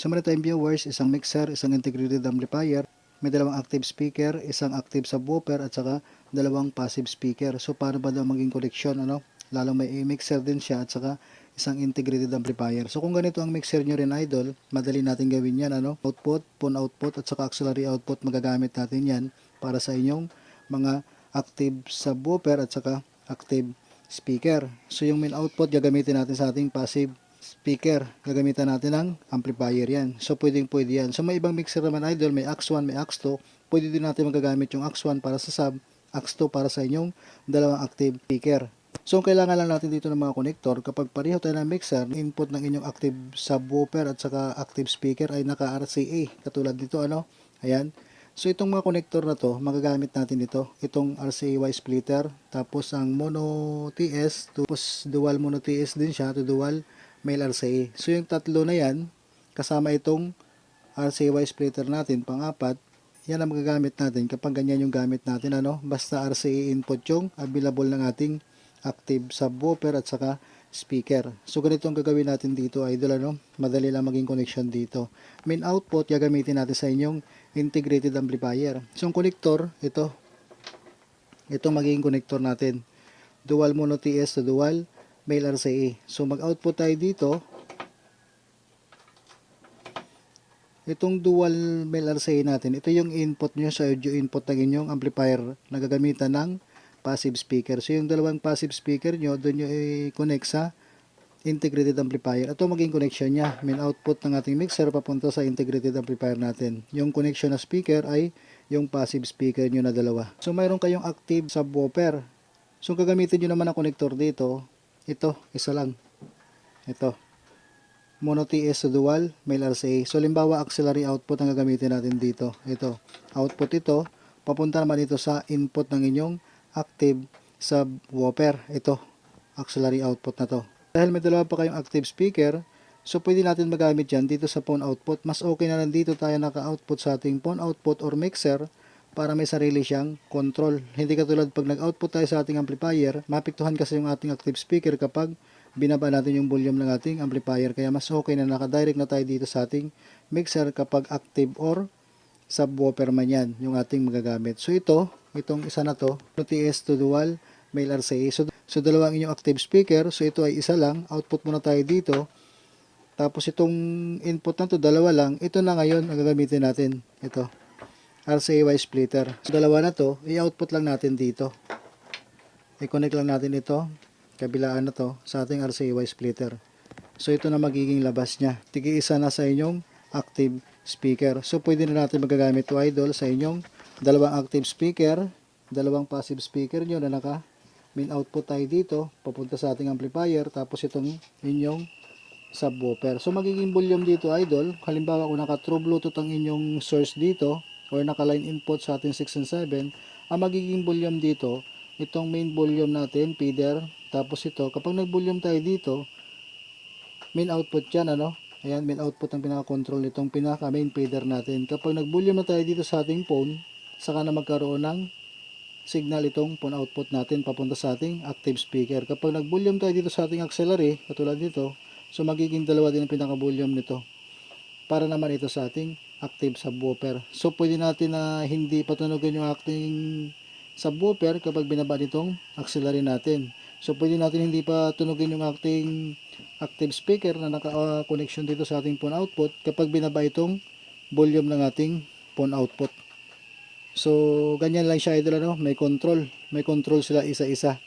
So meron tayong viewers, isang mixer, isang integrated amplifier, may dalawang active speaker, isang active subwoofer at saka dalawang passive speaker. So paano ba daw maging connection ano? Lalong may mixer din siya at saka isang integrated amplifier. So kung ganito ang mixer nyo rin idol, madali natin gawin yan ano? Output, phone output at saka auxiliary output magagamit natin yan para sa inyong mga active subwoofer at saka active speaker. So yung main output gagamitin natin sa ating passive speaker. Gagamitan natin ng amplifier yan. So pwedeng pwede yan. So may ibang mixer naman idol, may AX1, may AX2. Pwede din natin magagamit yung AX1 para sa sub, AX2 para sa inyong dalawang active speaker. So ang kailangan lang natin dito ng mga connector, kapag pareho tayo ng mixer, input ng inyong active subwoofer at saka active speaker ay naka RCA. Katulad dito ano, ayan. So itong mga connector na to, magagamit natin ito. Itong RCA-Y splitter, tapos ang mono TS, tapos dual mono TS din siya, to dual male RCA. So yung tatlo na yan, kasama itong RCA-Y splitter natin, pang-apat, yan ang magagamit natin kapag ganyan yung gamit natin. ano Basta RCA input yung available ng ating active subwoofer at saka speaker. So ganito ang gagawin natin dito idol ano. Madali lang maging connection dito. Main output gagamitin natin sa inyong integrated amplifier. So ang connector ito. Ito magiging connector natin. Dual mono TS to dual male RCA. So mag-output tayo dito. Itong dual male RCA natin, ito yung input nyo sa audio input ng inyong amplifier na gagamitan ng passive speaker. So yung dalawang passive speaker nyo, doon nyo i-connect sa integrated amplifier. Ito maging connection niya. Main output ng ating mixer papunta sa integrated amplifier natin. Yung connection na speaker ay yung passive speaker nyo na dalawa. So mayroon kayong active subwoofer. So gagamitin nyo naman ang connector dito. Ito, isa lang. Ito. Mono TS to dual, male RCA. So limbawa auxiliary output ang gagamitin natin dito. Ito. Output ito. Papunta naman ito sa input ng inyong active subwoofer. Ito, auxiliary output na to. Dahil may dalawa pa kayong active speaker, so pwede natin magamit yan dito sa phone output. Mas okay na lang dito tayo naka-output sa ating phone output or mixer para may sarili siyang control. Hindi katulad pag nag-output tayo sa ating amplifier, mapiktuhan kasi yung ating active speaker kapag binaba natin yung volume ng ating amplifier. Kaya mas okay na naka-direct na tayo dito sa ating mixer kapag active or subwoofer man yan, yung ating magagamit. So ito, itong isa na to, TS to dual male RCA. So, so dalawang inyong active speaker, so ito ay isa lang, output muna tayo dito. Tapos itong input na to, dalawa lang, ito na ngayon ang gagamitin natin. Ito, RCA-Y splitter. So dalawa na to, i-output lang natin dito. I-connect lang natin ito, kabilaan na to, sa ating RCA-Y splitter. So ito na magiging labas niya. Tigi isa na sa inyong active speaker. So pwede na natin magagamit to idol sa inyong dalawang active speaker, dalawang passive speaker nyo na naka main output tayo dito, papunta sa ating amplifier, tapos itong inyong subwoofer. So magiging volume dito idol, halimbawa kung naka true bluetooth ang inyong source dito, or naka line input sa ating 6 and 7, ang magiging volume dito, itong main volume natin, feeder, tapos ito, kapag nag-volume tayo dito, main output yan, ano? Ayan, main output ang pinaka-control nitong pinaka main feeder natin. Kapag nag-volume na tayo dito sa ating phone, saka na magkaroon ng signal itong phone output natin papunta sa ating active speaker. Kapag nag-volume tayo dito sa ating auxiliary, katulad dito, so magiging dalawa din ang pinaka-volume nito. Para naman ito sa ating active subwoofer. So pwede natin na hindi patunugan yung ating subwoofer kapag binaba nitong auxiliary natin. So pwede natin hindi pa tunugin yung ating active speaker na naka-connection dito sa ating phone output kapag binaba itong volume ng ating phone output. So ganyan lang siya idol ano, may control, may control sila isa-isa.